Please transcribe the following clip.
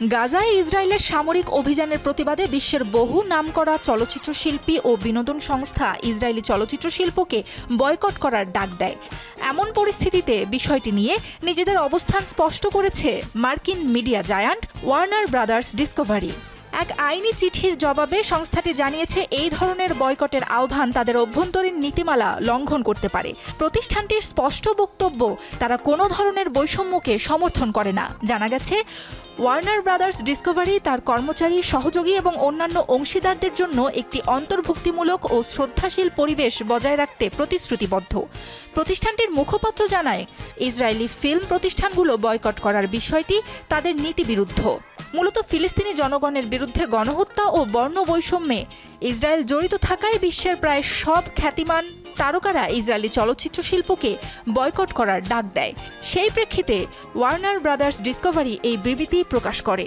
গাজায় ইসরায়েলের সামরিক অভিযানের প্রতিবাদে বিশ্বের বহু নামকরা চলচ্চিত্র শিল্পী ও বিনোদন সংস্থা ইসরায়েলি চলচ্চিত্র শিল্পকে বয়কট করার ডাক দেয়। এমন পরিস্থিতিতে বিষয়টি নিয়ে নিজেদের অবস্থান স্পষ্ট করেছে মার্কিন media giant Warner Brothers Discovery. এক আইনি চিঠির জবাবে সংস্থাটি জানিয়েছে, এই ধরনের বয়কটের আহ্বান তাদের অভ্যন্তরীণ নীতিমালা লঙ্ঘন করতে পারে। প্রতিষ্ঠানটির স্পষ্ট বক্তব্য, তারা কোনো ধরনের বৈষম্যকে সমর্থন করে না। জানা গেছে ওয়ার্নার ব্রাদার্স ডিসকভারি তার কর্মচারী, সহযোগী এবং অন্যান্য অংশীদারদের জন্য একটি অন্তর্ভুক্তিমূলক ও শ্রদ্ধাশীল পরিবেশ বজায় রাখতে প্রতিশ্রুতিবদ্ধ। প্রতিষ্ঠানটির মুখপাত্র জানায়, ইসরায়েলি ফিল্ম প্রতিষ্ঠানগুলো বয়কট করার বিষয়টি তাদের নীতিবিরুদ্ধ। মূলত ফিলিস্তিনি জনগণের বিরুদ্ধে গণহত্যা ও বর্ণ বৈষম্যে ইসরায়েল জড়িত থাকায় বিশ্বের প্রায় সব খ্যাতিমান তারকারা ইসরায়েলি চলচ্চিত্র শিল্পকে বয়কট করার ডাক দেয়। সেই প্রেক্ষিতে ওয়ার্নার ব্রাদার্স ডিসকভারি এই বিবৃতি প্রকাশ করে।